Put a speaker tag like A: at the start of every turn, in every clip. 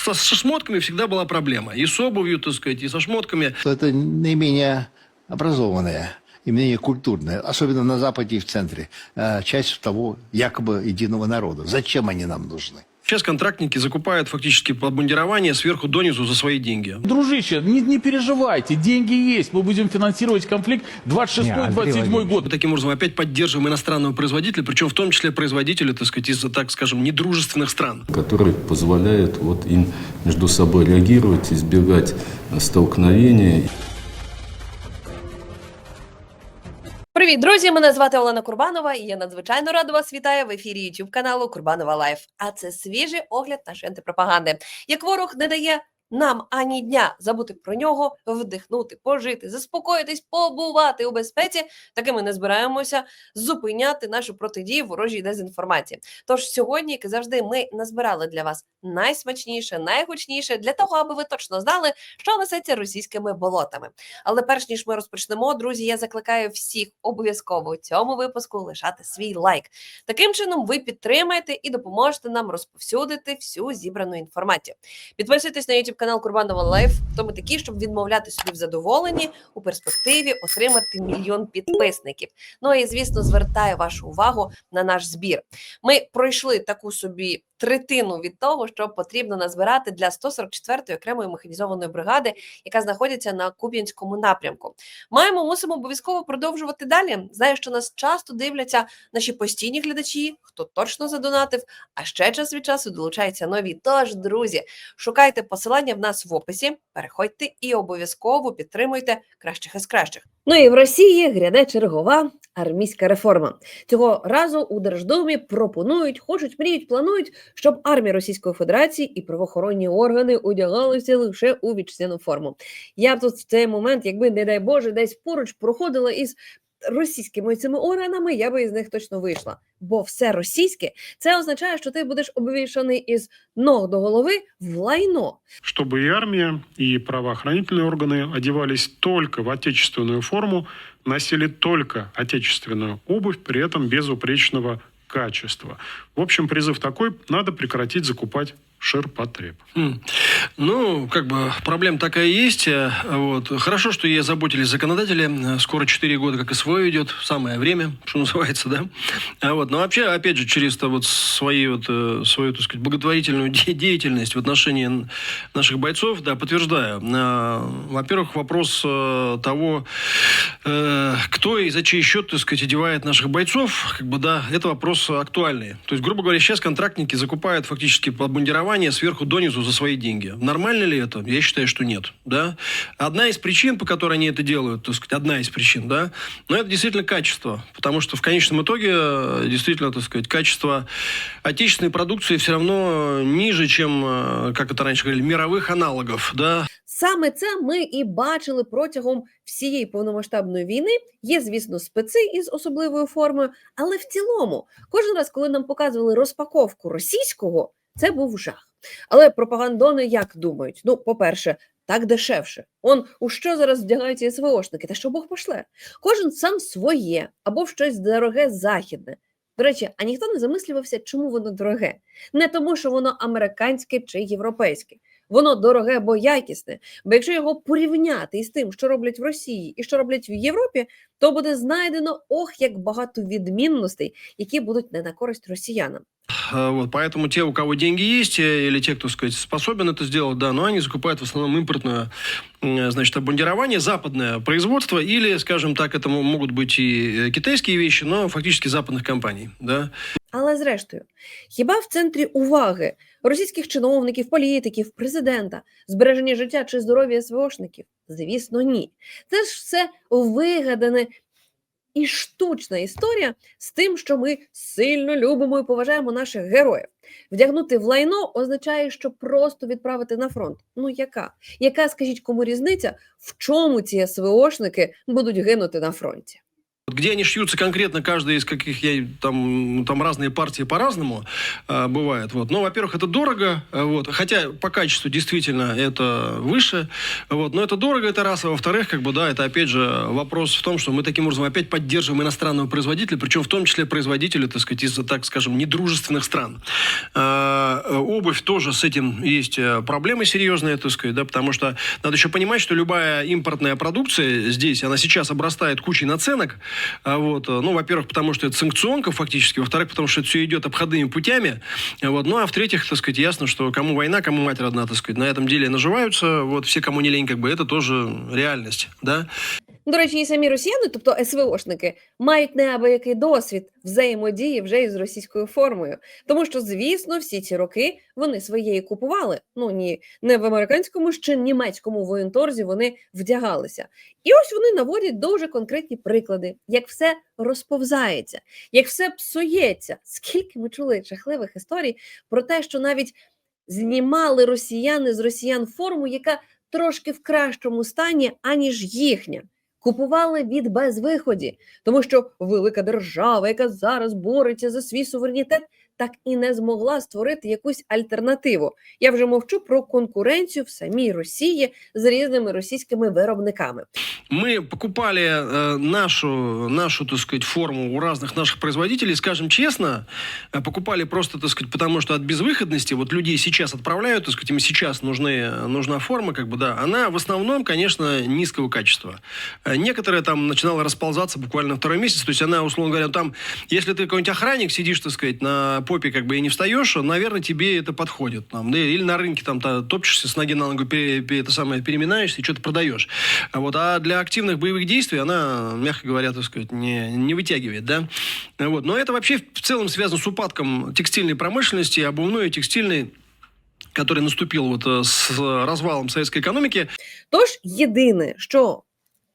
A: со, со шмотками всегда была проблема. И с обувью, так сказать, и со шмотками.
B: что это наименее образованные и менее культурные, особенно на Западе и в центре, э, часть того якобы единого народа. Зачем они нам нужны?
A: Сейчас контрактники закупают фактически обмундирование сверху донизу за свои деньги.
C: Дружище, не, не переживайте, деньги есть. Мы будем финансировать конфликт 26-27 год.
A: Мы таким образом опять поддерживаем иностранного производителя, причем в том числе производителя, так сказать, из, так скажем, недружественных стран.
D: который позволяет вот им между собой реагировать, избегать э, столкновений.
E: Привіт, друзі! Мене звати Олена Курбанова, і я надзвичайно рада вас вітаю в ефірі YouTube каналу Курбанова Лайф. А це свіжий огляд нашої антипропаганди. Як ворог не дає нам ані дня забути про нього, вдихнути, пожити, заспокоїтись, побувати у безпеці, таки ми не збираємося зупиняти нашу протидію ворожій дезінформації. Тож сьогодні, як і завжди, ми назбирали для вас найсмачніше, найгучніше для того, аби ви точно знали, що несеться російськими болотами. Але перш ніж ми розпочнемо, друзі, я закликаю всіх обов'язково у цьому випуску лишати свій лайк. Таким чином, ви підтримаєте і допоможете нам розповсюдити всю зібрану інформацію. Підписуйтесь на YouTube канал Курбанова Лайф. то ми такі, щоб відмовляти собі в задоволенні у перспективі отримати мільйон підписників. Ну і звісно, звертаю вашу увагу на наш збір. Ми пройшли таку собі третину від того, що потрібно назбирати для 144-ї окремої механізованої бригади, яка знаходиться на Куп'янському напрямку. Маємо, мусимо обов'язково продовжувати далі. Знаю, що нас часто дивляться наші постійні глядачі, хто точно задонатив, а ще час від часу долучаються нові. Тож, друзі, шукайте посилання в нас в описі, переходьте і обов'язково підтримуйте кращих із кращих. Ну і в Росії гряде чергова армійська реформа. Цього разу у Держдумі пропонують, хочуть, мріють, планують, щоб армія Російської Федерації і правоохоронні органи одягалися лише у вітчизняну форму. Я б тут в цей момент, якби не дай Боже, десь поруч проходила із російськими цими органами, я би із них точно вийшла. Бо все російське це означає, що ти будеш обвішаний із ног до голови в лайно.
F: чтобы и армия, и правоохранительные органы одевались только в отечественную форму, носили только отечественную обувь, при этом безупречного качества. В общем, призыв такой, надо прекратить закупать ширпотреб.
A: Хм. Ну, как бы проблема такая есть. э, Вот. Хорошо, что ей озаботились законодатели. Скоро 4 года, как СВО идет. Самое время, что называется, да? А вот. Но вообще, опять же, через -то вот свои вот, э, свою, так сказать, благотворительную де- деятельность в отношении наших бойцов, да, подтверждаю. А, Во-первых, вопрос э, того, кто и за чей счет, так сказать, одевает наших бойцов, как бы, да, это вопрос актуальный. То есть, грубо говоря, сейчас контрактники закупают фактически обмундирование сверху донизу за свои деньги. Нормально ли это? Я считаю, что нет, да. Одна из причин, по которой они это делают, так сказать, одна из причин, да, но это действительно качество, потому что в конечном итоге, э, действительно, так сказать, качество отечественной продукции все равно ниже, чем, э, как это раньше говорили, мировых аналогов, да.
E: Саме це ми і бачили протягом всієї повномасштабної війни. Є, звісно, специ із особливою формою, але в цілому, кожен раз, коли нам показували розпаковку російського, це був жах. Але пропагандони як думають? Ну, по-перше, так дешевше. Он у що зараз вдягаються СВОшники? Та що Бог пошле? Кожен сам своє або в щось дороге західне. До речі, а ніхто не замислювався, чому воно дороге. Не тому, що воно американське чи європейське. Воно дороге, бо якісне. Бо якщо його порівняти із тим, що роблять в Росії і що роблять в Європі, то буде знайдено ох, як багато відмінностей, які будуть не на користь росіянам.
A: А, Вот, поэтому те, у кого деньги есть, э, или те, кто, так сказать, способен это сделать, да, но они закупают в основном импортное, м, значит, обмундирование, западное производство, или, скажем так, это мо- могут быть и э, китайские вещи, но фактически западных компаний, да.
E: Але зрештою, хіба в центрі уваги російських чиновників, політиків, президента, збереження життя чи здоров'я СВОшників? Звісно, ні. Це ж все вигадане і штучна історія з тим, що ми сильно любимо і поважаємо наших героїв. Вдягнути в лайно означає, що просто відправити на фронт. Ну яка? Яка, скажіть, кому різниця, в чому ці СВОшники будуть гинути на фронті?
A: Где они шьются конкретно, каждая из каких я там, ну, там разные партии по-разному э, бывает. Вот. Но, во-первых, это дорого, э, вот. хотя по качеству действительно это выше, вот. но это дорого, это раз. А во-вторых, как бы, да, это опять же вопрос в том, что мы таким образом опять поддерживаем иностранного производителя, причем в том числе производителя, так сказать, из, так скажем, недружественных стран. Э, э, обувь тоже с этим есть э, проблемы серьезные, так сказать, да, потому что надо еще понимать, что любая импортная продукция здесь, она сейчас обрастает кучей наценок, вот, э, ну, во-первых, потому что это санкционка фактически, во-вторых, потому что это все идет обходными путями, вот, ну, а в-третьих, так сказать, ясно, что кому война, кому мать родна, так сказать, на этом деле наживаются, вот, все, кому не лень, как бы, это тоже реальность, да.
E: До речі, і самі росіяни, тобто СВОшники, мають неабиякий досвід взаємодії вже із російською формою. Тому що, звісно, всі ці роки вони своєї купували. Ну ні, не в американському ще німецькому воєнторзі вони вдягалися. І ось вони наводять дуже конкретні приклади, як все розповзається, як все псується. Скільки ми чули жахливих історій про те, що навіть знімали росіяни з росіян форму, яка трошки в кращому стані, аніж їхня. Купували від безвиході, тому що велика держава, яка зараз бореться за свій суверенітет, так і не змогла створити якусь альтернативу. Я вже мовчу про конкуренцію в самій Росії з різними російськими виробниками.
A: Мы покупали э, нашу, нашу, так сказать, форму у разных наших производителей, скажем честно, э, покупали просто, так сказать, потому что от безвыходности, вот людей сейчас отправляют, так сказать, им сейчас нужны, нужна форма, как бы, да, она в основном, конечно, низкого качества. Э, Некоторые там начинала расползаться буквально на второй месяц, то есть она, условно говоря, там, если ты какой-нибудь охранник, сидишь, так сказать, на попе, как бы, и не встаешь, наверное, тебе это подходит, там, да, или на рынке там та- топчешься с ноги на ногу, пере- пере- это самое, переминаешься и что-то продаешь. Вот, а для активных боевых действий она, мягко говоря, так сказать, не, не вытягивает, да. Вот. Но это вообще в целом связано с упадком текстильной промышленности, обувной и текстильной, который наступил вот э, с развалом советской экономики.
E: Тож єдине, що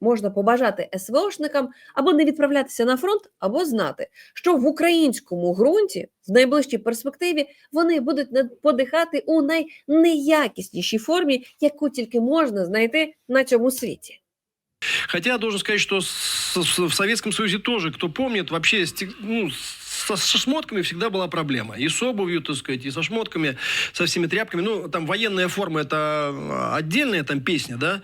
E: можна побажати СВОшникам, або не відправлятися на фронт, або знати, що в українському ґрунті в найближчій перспективі вони будуть подихати у найнеякіснішій формі, яку тільки можна знайти на цьому світі.
A: Хотя должен сказать, что в Советском Союзе тоже, кто помнит, вообще ну, со, со шмотками всегда была проблема. И с обувью, так сказать, и со шмотками, со всеми тряпками. Ну, там военная форма это отдельная там песня, да.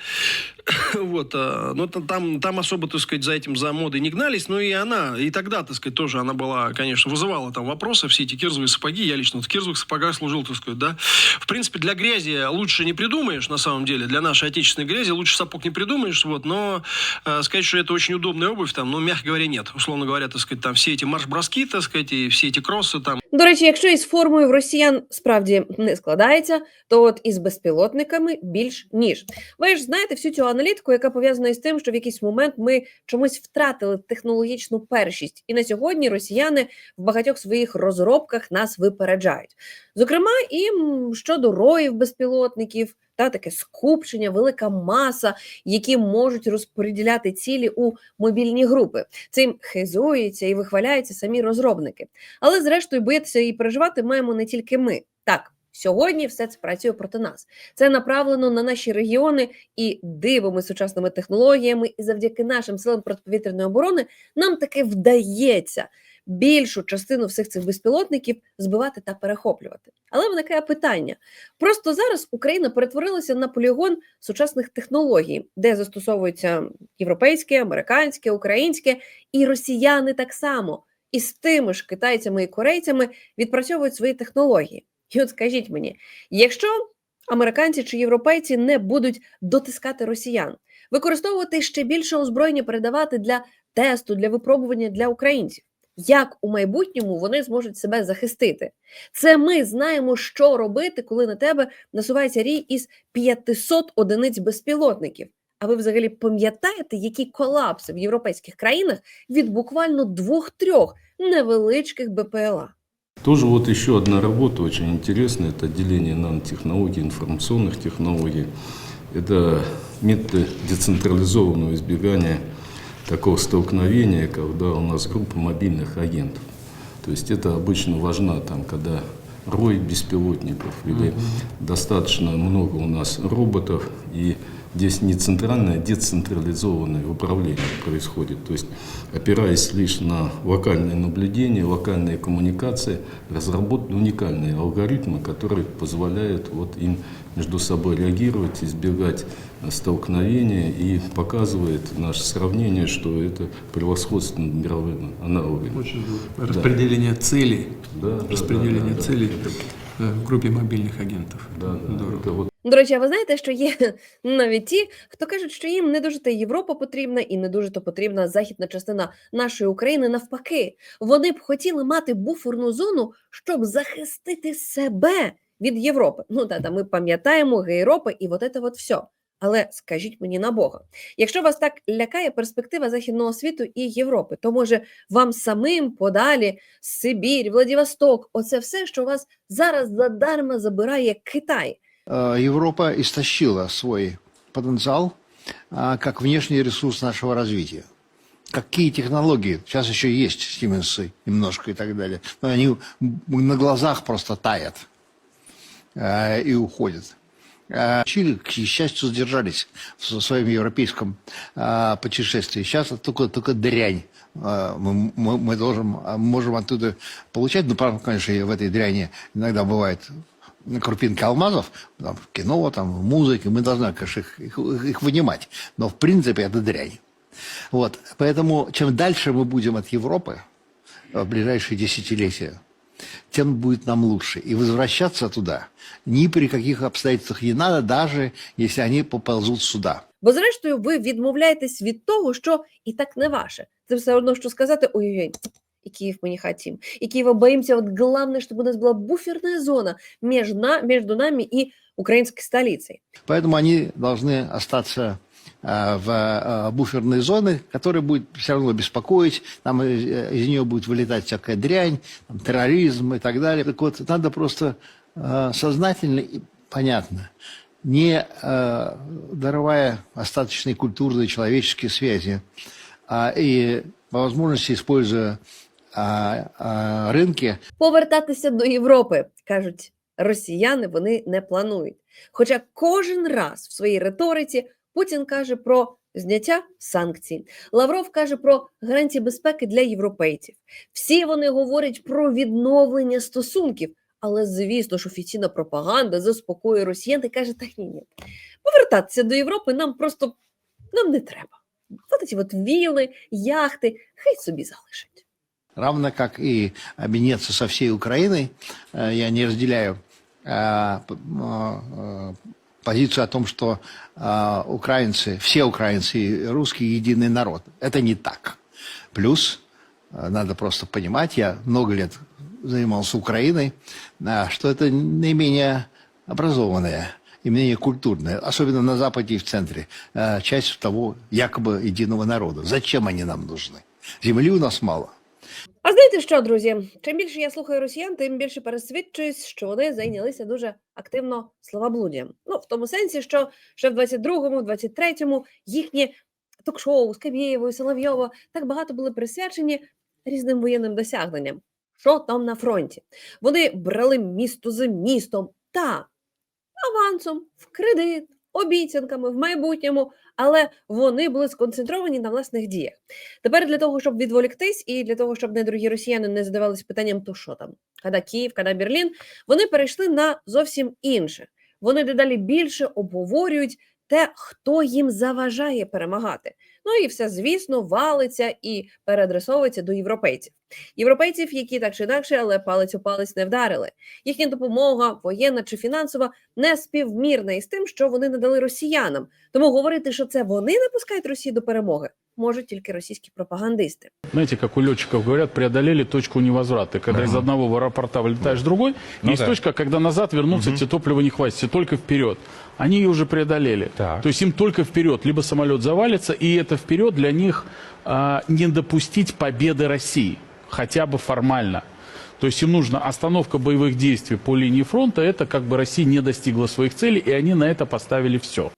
A: Вот, а, но та- там, там особо, так сказать, за этим, за модой не гнались, но и она, и тогда, так сказать, тоже она была, конечно, вызывала там вопросы, все эти кирзовые сапоги, я лично в кирзовых сапогах служил, так сказать, да. В принципе, для грязи лучше не придумаешь, на самом деле, для нашей отечественной грязи лучше сапог не придумаешь, вот, но э, сказать, что это очень удобная обувь, там, ну, мягко говоря, нет. Условно говоря, так сказать, там все эти марш-броски, так сказать, и все эти кроссы, там,
E: До речі, якщо із формою в росіян справді не складається, то от із безпілотниками більш ніж. Ви ж знаєте всю цю аналітику, яка пов'язана із тим, що в якийсь момент ми чомусь втратили технологічну першість, і на сьогодні росіяни в багатьох своїх розробках нас випереджають. Зокрема, і щодо роїв безпілотників. Та таке скупчення, велика маса, які можуть розподіляти цілі у мобільні групи. Цим хизуються і вихваляються самі розробники. Але зрештою боятися і переживати маємо не тільки ми. Так, сьогодні все це працює проти нас. Це направлено на наші регіони і дивами сучасними технологіями, і завдяки нашим силам протиповітряної оборони нам таки вдається більшу частину всіх цих безпілотників збивати та перехоплювати. Але виникає питання: просто зараз Україна перетворилася на полігон сучасних технологій, де застосовуються європейське, американське, українське, і росіяни так само і з тими ж китайцями і корейцями відпрацьовують свої технології. І от скажіть мені, якщо американці чи європейці не будуть дотискати росіян, використовувати ще більше озброєння, передавати для тесту, для випробування для українців, як у майбутньому вони зможуть себе захистити? Це ми знаємо, що робити, коли на тебе насувається рій із 500 одиниць безпілотників. А ви взагалі пам'ятаєте, які колапси в європейських країнах від буквально двох-трьох невеличких БПЛА?
D: Тоже вот еще одна работа очень интересная, это отделение нанотехнологий, информационных технологий. Это методы децентрализованного избегания такого столкновения, когда у нас группа мобильных агентов. То есть это обычно важно, там, когда рой беспилотников или достаточно много у нас роботов, и Здесь не центральное, а децентрализованное управление происходит. То есть, опираясь лишь на локальные наблюдения, локальные коммуникации, разработаны уникальные алгоритмы, которые позволяют вот им между собой реагировать, избегать э, столкновения и показывает наше сравнение, что это превосходство над мировыми аналогами.
G: Очень здорово. Распределение целей.
D: Да, да,
G: Распределение
D: да, да,
G: целей
D: да.
G: э, в группе мобильных агентов.
D: Да, да,
G: Здорово.
D: это вот
E: До речі, а ви знаєте, що є навіть ті, хто кажуть, що їм не дуже та Європа потрібна і не дуже то потрібна західна частина нашої України. Навпаки, вони б хотіли мати буферну зону, щоб захистити себе від Європи. Ну та, та ми пам'ятаємо гейропи і от це от все. Але скажіть мені на Бога, якщо вас так лякає перспектива західного світу і Європи, то може вам самим подалі Сибір, Владивосток, оце все, що вас зараз задарма забирає Китай.
B: Э, Европа истощила свой потенциал а, как внешний ресурс нашего развития. Какие технологии? Сейчас еще есть Сименсы немножко и так далее. Но они на глазах просто таят э, и уходят. А Чили, к счастью, задержались в своем европейском путешествии. Сейчас только, только дрянь мы, мы, мы должен, можем оттуда получать. Ну, правда, конечно, в этой дряни иногда бывает крупинки алмазов, там, в кино, там, в музыке, мы должны, конечно, их, их, их вынимать. Но, в принципе, это дрянь. Вот. Поэтому, чем дальше мы будем от Европы в ближайшие десятилетия, тем будет нам лучше. И возвращаться туда ни при каких обстоятельствах не надо, даже если они поползут сюда.
E: Бо, зрештою, ви відмовляєтесь від того, що і так не ваше. Це все одно, що сказати ой-ой-ой, и Киев мы не хотим. И Киева боимся. Вот главное, чтобы у нас была буферная зона между, между нами и украинской столицей.
B: Поэтому они должны остаться э, в э, буферной зоне, которая будет все равно беспокоить, там из, э, из нее будет вылетать всякая дрянь, там, терроризм и так далее. Так вот, надо просто сознательно и понятно, не даровая остаточные культурные человеческие связи, а, и по возможности используя а, а, рынки
E: Повертатися до Європи, кажуть росіяни, вони не планують. Хоча кожен раз в своїй риториці Путін каже про зняття санкцій, Лавров каже про гарантії безпеки для європейців. Всі вони говорять про відновлення стосунків. Але звісно ж, офіційна пропаганда заспокоює росіян і каже: так ні, ні. Повертатися до Європи нам просто нам не треба. От ці от віли, яхти, хай собі залишать.
B: Равно как и обменяться со всей Украиной. Э, Я не разделяю э, э, позицию о том, что украинцы, все украинцы и русские единый народ. Это не так. Плюс надо просто понимать, я много лет занимался Украиной, что это наименее образованная и менее культурная, особенно на Западе и в центре, часть того якобы единого народа. Зачем они нам нужны? Земли у нас мало.
E: А знаєте що, друзі? Чим більше я слухаю росіян, тим більше пересвідчуюсь, що вони зайнялися дуже активно словоблуддям. Ну, в тому сенсі, що ще в 22-му, 23-му їхні ток-шоу з Кабєєвою, Соловйово так багато були присвячені різним воєнним досягненням. Що там на фронті? Вони брали місто за містом та авансом, в кредит, обіцянками в майбутньому, але вони були сконцентровані на власних діях. Тепер для того, щоб відволіктись, і для того, щоб недорогі росіяни не задавались питанням, то що там, када Київ, када Берлін, вони перейшли на зовсім інше. Вони дедалі більше обговорюють те, хто їм заважає перемагати. Ну і все, звісно, валиться і переадресовується до європейців. Європейців, які так чи інакше, але палець у палець не вдарили. Їхня допомога, воєнна чи фінансова, не співмірна із тим, що вони надали росіянам. Тому говорити, що це вони не пускають Росію до перемоги, можуть тільки російські пропагандисти.
C: Знаете, как у летчиков говорят, преодолели точку невозврата. Когда из одного в аэропорта вылетаешь в другой,
H: Ну
C: есть
H: да.
C: точка, когда назад вернуться тебе топлива не хватит, тебе только вперед. Они ее уже преодолели.
H: Так.
C: То есть им только вперед. Либо самолет завалится, и это вперед для них а, не допустить победы России. Хотя бы формально. То есть им нужна остановка боевых действий по линии фронта. Это как бы Россия не достигла своих целей, и они на это поставили все.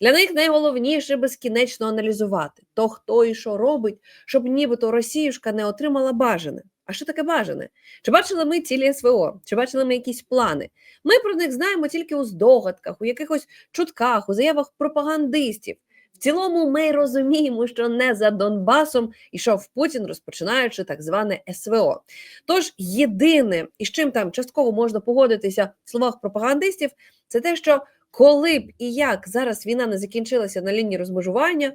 E: Для них найголовніше безкінечно аналізувати то, хто і що робить, щоб нібито Росіюшка не отримала бажане. А що таке бажане? Чи бачили ми цілі СВО? Чи бачили ми якісь плани? Ми про них знаємо тільки у здогадках, у якихось чутках, у заявах пропагандистів. Цілому ми розуміємо, що не за Донбасом ішов Путін, розпочинаючи так зване СВО. Тож єдине, і з чим там частково можна погодитися в словах пропагандистів, це те, що коли б і як зараз війна не закінчилася на лінії розмежування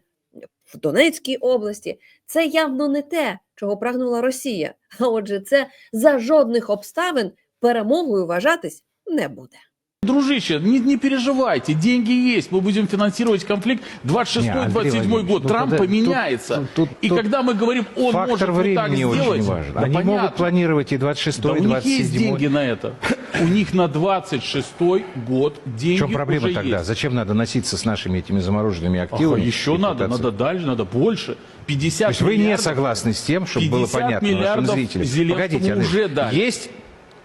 E: в Донецькій області, це явно не те, чого прагнула Росія. А отже, це за жодних обставин перемогою вважатись не буде.
C: Дружище, не, не переживайте, деньги есть, мы будем финансировать конфликт
H: Не, Андрей
C: 26-27
H: Владимирович,
C: год.
H: ну
C: Трамп
H: тогда
C: поменяется.
H: тут- тут-
C: и
H: тут
C: когда мы говорим, он может вот так сделать,
H: важен.
C: да
H: Они
C: понятно.
H: могут планировать и 26
C: Да
H: и
C: у них есть
H: 27
C: деньги на это. У них на 26 год
H: В
C: деньги
H: чем проблема тогда?
C: есть.
H: Зачем надо носиться с нашими этими замороженными
C: Ага,
H: активами?
C: еще
H: и
C: надо,
H: пытаться-
C: надо дальше, надо больше. 50
H: То есть вы не согласны с тем, чтобы было
C: 50
H: понятно нашим зрителям?
C: Зеленскому
H: Погодите, Андрей,
C: уже дали.
H: есть,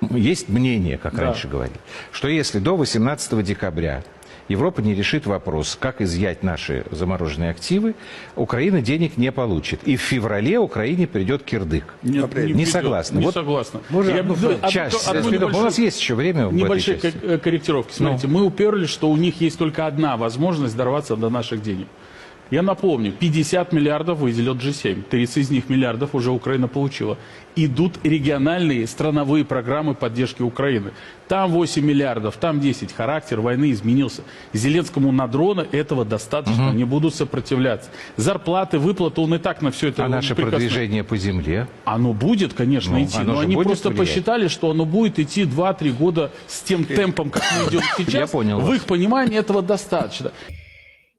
H: есть мнение, как
C: Да.
H: раньше говорили, что если до 18 декабря Европа не решит вопрос, как изъять наши замороженные активы, Украина денег не получит. И в феврале Украине придет кирдык.
C: Нет,
H: не,
C: придет.
H: согласны.
C: Не
H: Вот
C: согласна.
H: Можно
C: Я
H: одну,
C: одну-
H: часть.
C: одну
H: У
C: небольшую-
H: нас есть еще время в
C: Небольшие
H: этой части.
C: ко- э, корректировки. Смотрите, мы уперлись, что у них есть только одна возможность дорваться до наших денег. Я напомню, 50 миллиардов выделил G7, 30 из них миллиардов уже Украина получила. Идут региональные страновые программы поддержки Украины. Там 8 миллиардов, там 10. Характер войны изменился. Зеленскому на дроны этого достаточно, не будут сопротивляться. Зарплаты, выплаты, он и так на все это
H: А наше
C: прекрасно-
H: продвижение по земле?
C: оно будет, конечно,
H: Ну,
C: идти, но они просто
H: влиять.
C: посчитали, что оно будет идти 2-3 года с тем темпом, как мы идем сейчас.
H: Я понял
C: В их понимании этого достаточно.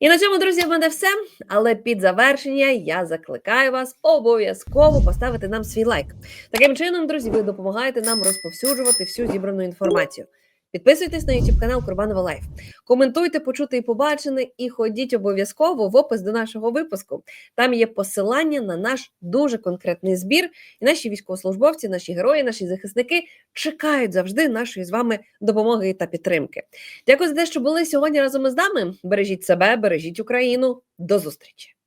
E: І на цьому, друзі, в мене все. Але під завершення я закликаю вас обов'язково поставити нам свій лайк. Таким чином, друзі, ви допомагаєте нам розповсюджувати всю зібрану інформацію. Підписуйтесь на YouTube канал Курбанова Лайф. Коментуйте, почути і побачене, і ходіть обов'язково в опис до нашого випуску. Там є посилання на наш дуже конкретний збір. І наші військовослужбовці, наші герої, наші захисники чекають завжди нашої з вами допомоги та підтримки. Дякую за те, що були сьогодні разом із нами. Бережіть себе, бережіть Україну. До зустрічі!